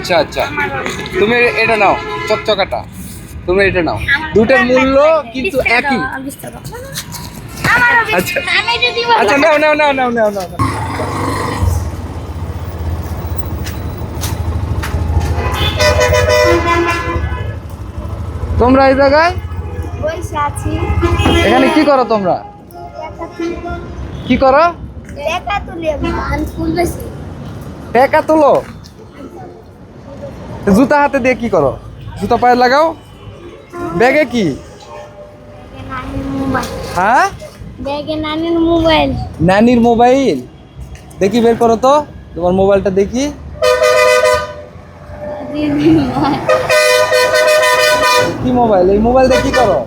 আচ্ছা আচ্ছা। তুমি এটা নাও চকচকাটা। তুমি এটা নাও। দুটার মূল্য কিন্তু একই। আচ্ছা। আচ্ছা নাও নাও নাও নাও নাও নাও। তোমরা এই জায়গায়? এখানে কি করো তোমরা? কি করো? টাকা তুলি ধান ফুল বেশি টাকা তোলো জুতা হাতে দিয়ে কি করো? জুতা পায়ে লাগাও। ব্যাগে কি? হ্যাঁ? ব্যাগে নানির মোবাইল। নানির মোবাইল দেখি বের করো তো। তোমার মোবাইলটা দেখি। কি মোবাইল? এই মোবাইল দিয়ে কি করো?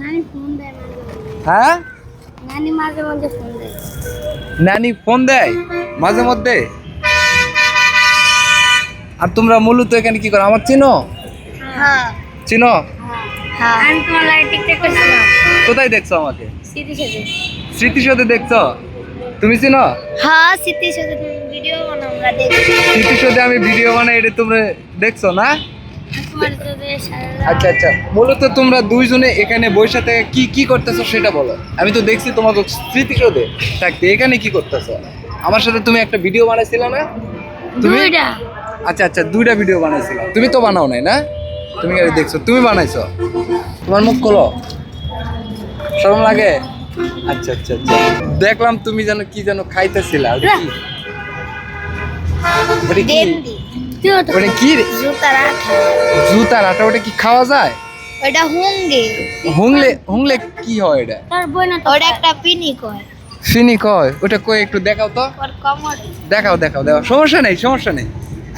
নানি ফোন দেয় মাঝে মাঝে। হ্যাঁ? নানি মাঝে মাঝে ফোন দেয়। নানি ফোন দেয়? মাঝে মধ্যে? আর তোমরা মূলত এখানে কি করো? আমার চিনো? হ্যাঁ। চিনো? হ্যাঁ। কোথায় দেখছ আমাকে? স্মৃতি স্মৃতিসৌধে দেখছ? তুমি চিনো? হ্যাঁ স্মৃতি ভিডিও বানাও আমরা দেখছি। স্মৃতিসৌধে আমি ভিডিও বানাই এটা তোমরা দেখছ না? আচ্ছা আচ্ছা। মূলত তোমরা দুইজনে এখানে বসে থেকে কি কি করতেছো সেটা বলো। আমি তো দেখছি তোমাকে স্মৃতিসৌধে থাকতে। এখানে কি করতেছো? আমার সাথে তুমি একটা ভিডিও বানাইছিলে না? তুমি আচ্ছা আচ্ছা দুইটা ভিডিও বানাইছিল। তুমি তো বানাও নাই না? তুমি খালি দেখছ তুমি বানাইছো। তোমার মুখ খোলো। শরম লাগে? আচ্ছা আচ্ছা আচ্ছা। দেখলাম তুমি যেন কি যেন খাইতেছিলা। ওটা কি? ওটা কি? জুতার আটা ওটা খাওয়া যায়? ওটা হুঙ্গে। হুংলে হুংলে কি হয় এটা? ওটা একটা পিনি কয়। ফিনি কয়? ওটা কই একটু দেখাও তো। দেখাও দেখাও দেখাও। সমস্যা নেই সমস্যা নেই।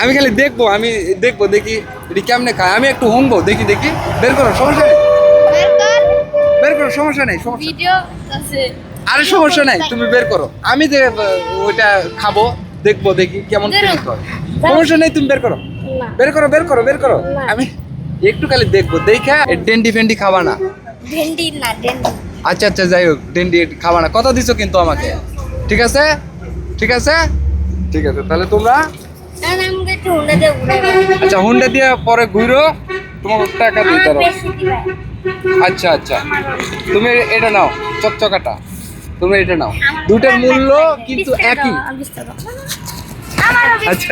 আমি খালি দেখব আমি দেখব দেখি এটি কেমনে খায়। আমি একটু হুংবো দেখি দেখি। বের করো সমস্যা নেই। বের করো। সমস্যা নেই সমস্যা আরে সমস্যা নাই তুমি বের করো। আমি যে ওইটা খাব দেখব দেখি কেমন বেরো। ফিল করে সমস্যা নেই তুমি বের করো। বের করো বের করো বের করো। আমি একটু খালি দেখব দেখা ডেন্ডি ফেন্ডি খাবা না। ভেন্ডি না ডেন্ডি। আচ্ছা আচ্ছা যাই হোক ডেন্ডি খাবা না। কথা দিছো কিন্তু আমাকে। ঠিক আছে? ঠিক আছে? ঠিক আছে তাহলে তোমরা আচ্ছা হুন্ডা দিয়ে পরে ঘুরো তোমার টাকা দিতে পারো আচ্ছা আচ্ছা। তুমি এটা নাও চকচকাটা। তুমি এটা নাও। দুটার মূল্য কিন্তু একই। আচ্ছা।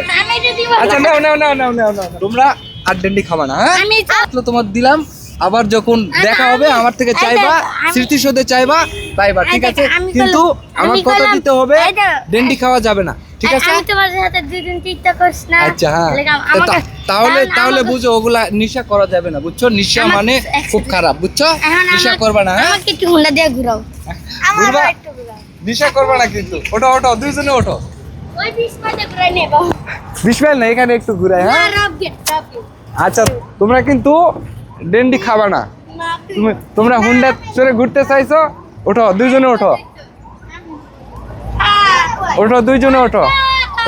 আচ্ছা নাও নাও নাও নাও নাও তোমরা আর ডেন্ডি খাবা না হ্যাঁ? আমি তোমার দিলাম। আবার যখন দেখা হবে আমার থেকে চাইবা স্মৃতিসৌধে চাইবা তাইবা ঠিক আছে? কিন্তু আমার আমি কথা দিতে হবে ডেন্ডি খাওয়া যাবে না ঠিক আছে? আমি তোমার সাথে দুই দিন করিস না। আচ্ছা হ্যাঁ। তাহলে তাহলে বুঝো ওগুলা নিশা করা যাবে না বুঝছ? নিশা মানে খুব খারাপ বুঝছ? নিশা করবা না হ্যাঁ? আমাকে একটু হুন্ডা দিয়ে ঘুরাও। আমার ঘুরবা? একটু ঘুরাও। নিশা করবা না কিন্তু। ওঠো ওঠো দুইজনে ওঠো। ওই বিশ ঘুরাই নেব। বিশমাইল না এখানে একটু ঘুরাই হ্যাঁ? আচ্ছা তোমরা কিন্তু ডেন্ডি খাবা না। তুমি তোমরা হুন্ডা চড়ে ঘুরতে চাইছো? ওঠো দুইজনে ওঠো। ওঠো দুইজনে ওঠো।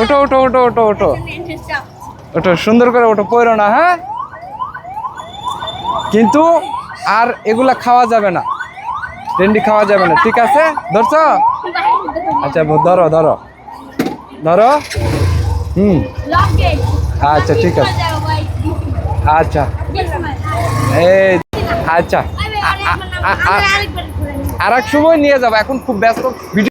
ওঠো ওঠো ওঠো ওঠো ওঠো। ওঠো সুন্দর করে ওঠো পয়রো না হ্যাঁ? কিন্তু আর এগুলা খাওয়া যাবে না। ডেন্ডি খাওয়া যাবে না ঠিক আছে? ধরছো? আচ্ছা ধরো ধরো। ধরো। হুম। আচ্ছা ঠিক আছে। আচ্ছা। এই আচ্ছা। আর এক সময় নিয়ে যাব এখন খুব ব্যস্ত। ভিডিও